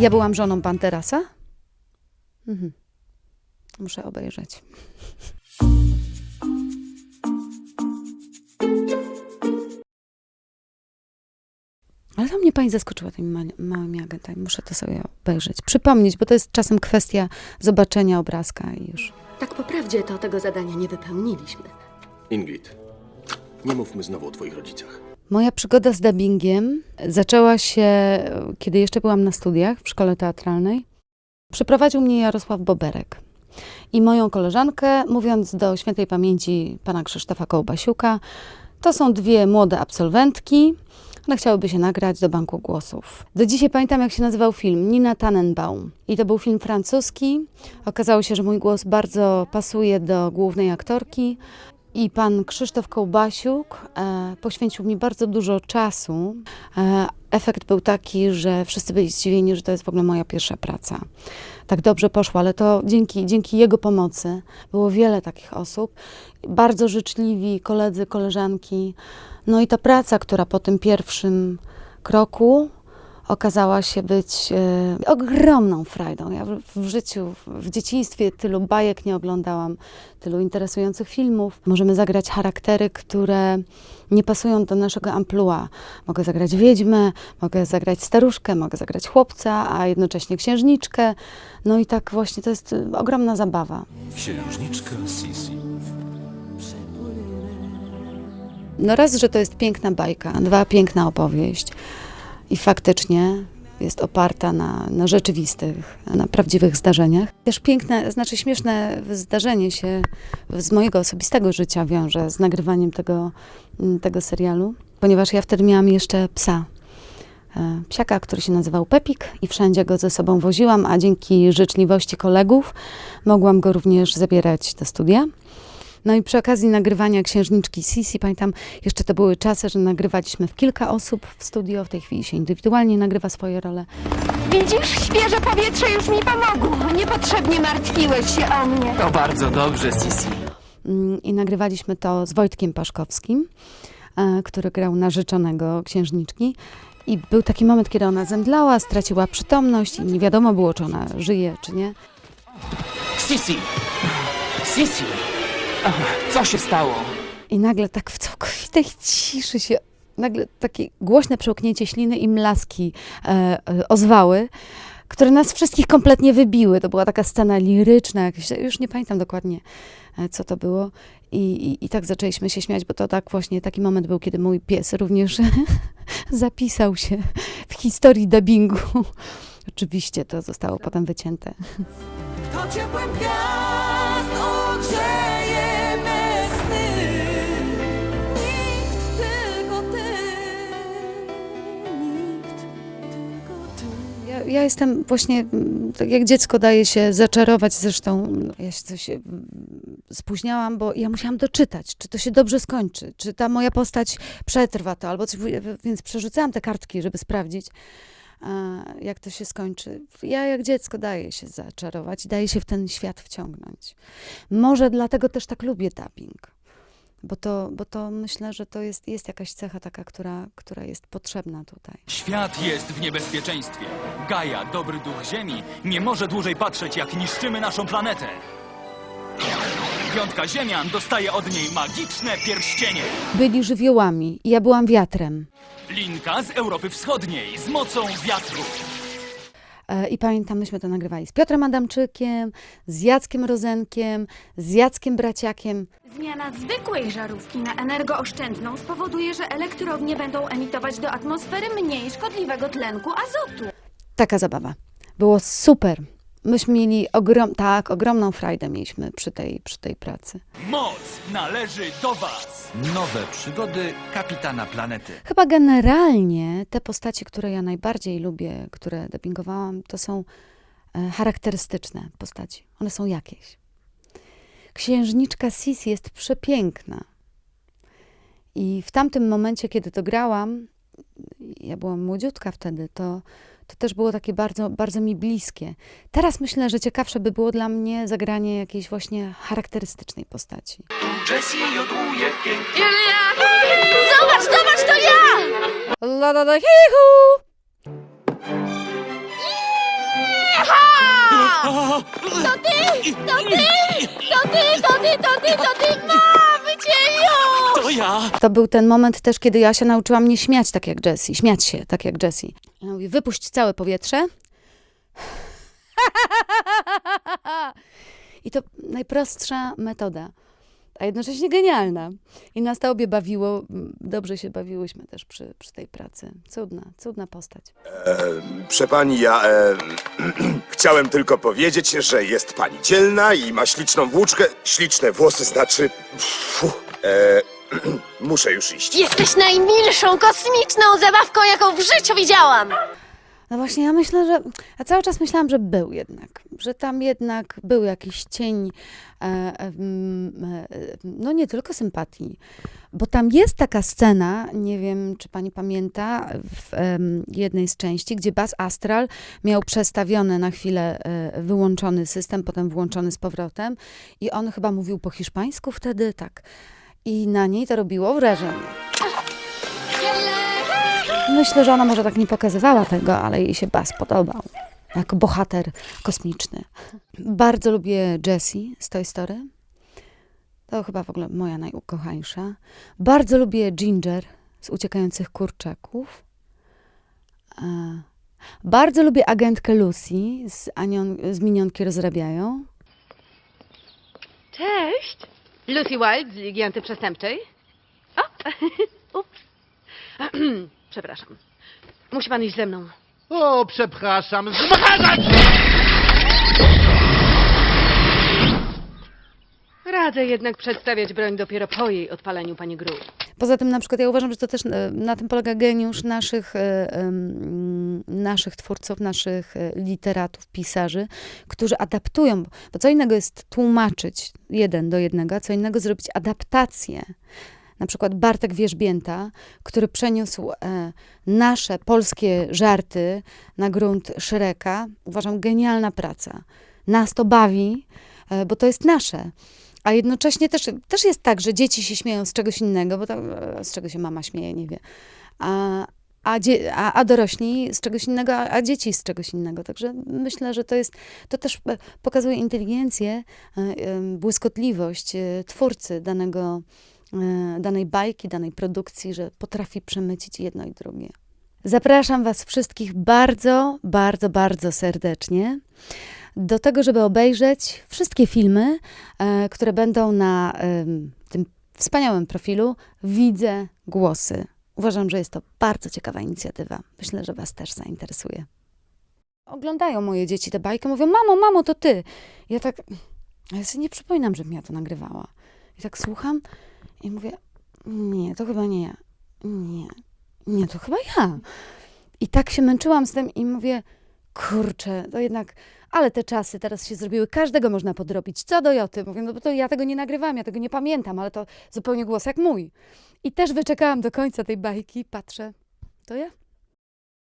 Ja byłam żoną Banderasa? Mhm. Muszę obejrzeć. Ale to mnie pani zaskoczyła tymi ma- małymi agentami. Muszę to sobie obejrzeć. Przypomnieć, bo to jest czasem kwestia zobaczenia obrazka i już. Tak po prawdzie to tego zadania nie wypełniliśmy. Ingrid, nie mówmy znowu o twoich rodzicach. Moja przygoda z dubbingiem zaczęła się, kiedy jeszcze byłam na studiach w szkole teatralnej. Przyprowadził mnie Jarosław Boberek i moją koleżankę, mówiąc do świętej pamięci pana Krzysztofa Kołbasiuka, to są dwie młode absolwentki, one chciałyby się nagrać do Banku Głosów. Do dzisiaj pamiętam, jak się nazywał film, Nina Tannenbaum. I to był film francuski. Okazało się, że mój głos bardzo pasuje do głównej aktorki. I pan Krzysztof Kołbasiuk e, poświęcił mi bardzo dużo czasu. E, efekt był taki, że wszyscy byli zdziwieni, że to jest w ogóle moja pierwsza praca. Tak dobrze poszło, ale to dzięki, dzięki jego pomocy było wiele takich osób. Bardzo życzliwi koledzy, koleżanki. No i ta praca, która po tym pierwszym kroku okazała się być e, ogromną frajdą. Ja w, w życiu, w dzieciństwie tylu bajek nie oglądałam, tylu interesujących filmów. Możemy zagrać charaktery, które nie pasują do naszego amplua. Mogę zagrać wiedźmę, mogę zagrać staruszkę, mogę zagrać chłopca, a jednocześnie księżniczkę. No i tak właśnie to jest e, ogromna zabawa. Księżniczka Sisi. No raz, że to jest piękna bajka, dwa, piękna opowieść i faktycznie jest oparta na, na rzeczywistych, na prawdziwych zdarzeniach. Też piękne, znaczy śmieszne zdarzenie się z mojego osobistego życia wiąże z nagrywaniem tego, tego serialu, ponieważ ja wtedy miałam jeszcze psa. E, Psiaka, który się nazywał Pepik i wszędzie go ze sobą woziłam, a dzięki życzliwości kolegów mogłam go również zabierać do studia. No i przy okazji nagrywania księżniczki Sisi, pamiętam, jeszcze to były czasy, że nagrywaliśmy w kilka osób w studio, w tej chwili się indywidualnie nagrywa swoje role. Widzisz, świeże powietrze już mi pomogło. Niepotrzebnie martwiłeś się o mnie. To bardzo dobrze, Sisi. Mm, I nagrywaliśmy to z Wojtkiem Paszkowskim, e, który grał narzeczonego księżniczki. I był taki moment, kiedy ona zemdlała, straciła przytomność i nie wiadomo było, czy ona żyje, czy nie. Sisi! Sisi! Ach, Co się stało? I nagle tak w całkowitej ciszy się, nagle takie głośne przełknięcie śliny i mlaski e, e, ozwały, które nas wszystkich kompletnie wybiły. To była taka scena liryczna, jakaś, już nie pamiętam dokładnie, e, co to było. I, i, I tak zaczęliśmy się śmiać, bo to tak właśnie taki moment był, kiedy mój pies również zapisał się w historii dubbingu. Oczywiście to zostało potem wycięte. To gwiazd Ja, jestem właśnie, mm, tak jak dziecko daje się zaczarować, zresztą mm, ja się coś mm, spóźniałam, bo ja musiałam doczytać, czy to się dobrze skończy, czy ta moja postać przetrwa to, albo coś, więc przerzucałam te kartki, żeby sprawdzić, jak to się skończy. Ja jak dziecko daję się zaczarować, daję się w ten świat wciągnąć. Może dlatego też tak lubię dubbing. Bo to, bo to myślę, że to jest, jest jakaś cecha taka, która, która jest potrzebna tutaj. Świat jest w niebezpieczeństwie. Gaja, dobry duch Ziemi, nie może dłużej patrzeć, jak niszczymy naszą planetę. Piątka Ziemian dostaje od niej magiczne pierścienie. Byli żywiołami ja byłam wiatrem. Linka z Europy Wschodniej z mocą wiatru. E, I pamiętam, myśmy to nagrywali z Piotrem Adamczykiem, z Jackiem Rozenkiem, z Jackiem Braciakiem. Zmiana zwykłej żarówki na energooszczędną spowoduje, że elektrownie będą emitować do atmosfery mniej szkodliwego tlenku azotu. Taka zabawa. Było super. Myśmy mieli ogrom, tak, ogromną frajdę mieliśmy przy tej, przy tej pracy. Moc należy do was. Nowe przygody kapitana planety. Chyba generalnie te postacie, które ja najbardziej lubię, które dubbingowałam, to są e, charakterystyczne postaci. One są jakieś. Księżniczka Sisi jest przepiękna. I w tamtym momencie, kiedy to grałam, ja byłam młodziutka wtedy, to, to też było takie bardzo, bardzo mi bliskie. Teraz myślę, że ciekawsze by było dla mnie zagranie jakiejś właśnie charakterystycznej postaci. Zobacz, zobacz, to ja! La, la, la, hi, hu! To ty! To ty! To ty! To ty! To ty! Ma! To ja! To był ten moment też, kiedy ja się nauczyłam nie śmiać tak jak Jessie, śmiać się tak jak Jessie. Ja mówię, wypuść całe powietrze. I to najprostsza metoda, a jednocześnie genialna. I nas to obie bawiło, dobrze się bawiłyśmy też przy, przy tej pracy. Cudna, cudna postać. Proszę pani, ja e, chciałem tylko powiedzieć, że jest pani dzielna i ma śliczną włóczkę. Śliczne włosy znaczy. E, muszę już iść. Jesteś najmilszą kosmiczną zabawką, jaką w życiu widziałam! No właśnie, ja myślę, że. Ja cały czas myślałam, że był jednak. Że tam jednak był jakiś cień, e, e, e, no nie tylko sympatii. Bo tam jest taka scena, nie wiem, czy pani pamięta, w em, jednej z części, gdzie Bas Astral miał przestawiony na chwilę e, wyłączony system, potem włączony z powrotem. I on chyba mówił po hiszpańsku wtedy, tak. I na niej to robiło wrażenie. Myślę, że ona może tak nie pokazywała tego, ale jej się Bas podobał. Jako bohater kosmiczny. Bardzo lubię Jessie z Toy Story. To chyba w ogóle moja najukochańsza. Bardzo lubię Ginger z Uciekających Kurczaków. Bardzo lubię agentkę Lucy z, Anion, z Minionki Rozrabiają. Cześć! Lucy Wilde z Ligi Antyprzestępczej. O! Ups. Przepraszam. Musi pan iść ze mną. O, przepraszam, zmachać! Radzę jednak przedstawiać broń dopiero po jej odpaleniu, pani Gru. Poza tym na przykład ja uważam, że to też e, na tym polega geniusz naszych, e, naszych twórców, naszych e, literatów, pisarzy, którzy adaptują, bo co innego jest tłumaczyć jeden do jednego, co innego zrobić adaptację. Na przykład Bartek Wierzbięta, który przeniósł e, nasze polskie żarty na grunt Szreka. Uważam, genialna praca. Nas to bawi, e, bo to jest nasze. A jednocześnie też, też jest tak, że dzieci się śmieją z czegoś innego, bo to, e, z czego się mama śmieje, nie wie. A, a, dzie, a, a dorośli z czegoś innego, a, a dzieci z czegoś innego. Także myślę, że to jest, to też e, pokazuje inteligencję, e, błyskotliwość twórcy danego, danej bajki, danej produkcji, że potrafi przemycić jedno i drugie. Zapraszam Was wszystkich bardzo, bardzo, bardzo serdecznie do tego, żeby obejrzeć wszystkie filmy, e, które będą na em, tym wspaniałym profilu Widzę Głosy. Uważam, że jest to bardzo ciekawa inicjatywa. Myślę, że Was też zainteresuje. Oglądają moje dzieci tę bajkę, mówią, mamo, mamo, to ty. Ja tak, ja sobie nie przypominam, żebym ja to nagrywała. I tak słucham i mówię, nie, to chyba nie ja. Nie, nie, to chyba ja. I tak się męczyłam z tym i mówię, kurczę, to jednak, ale te czasy teraz się zrobiły, każdego można podrobić. Co do Joty? Mówię, no bo to ja tego nie nagrywam, ja tego nie pamiętam, ale to zupełnie głos jak mój. I też wyczekałam do końca tej bajki, patrzę, to ja.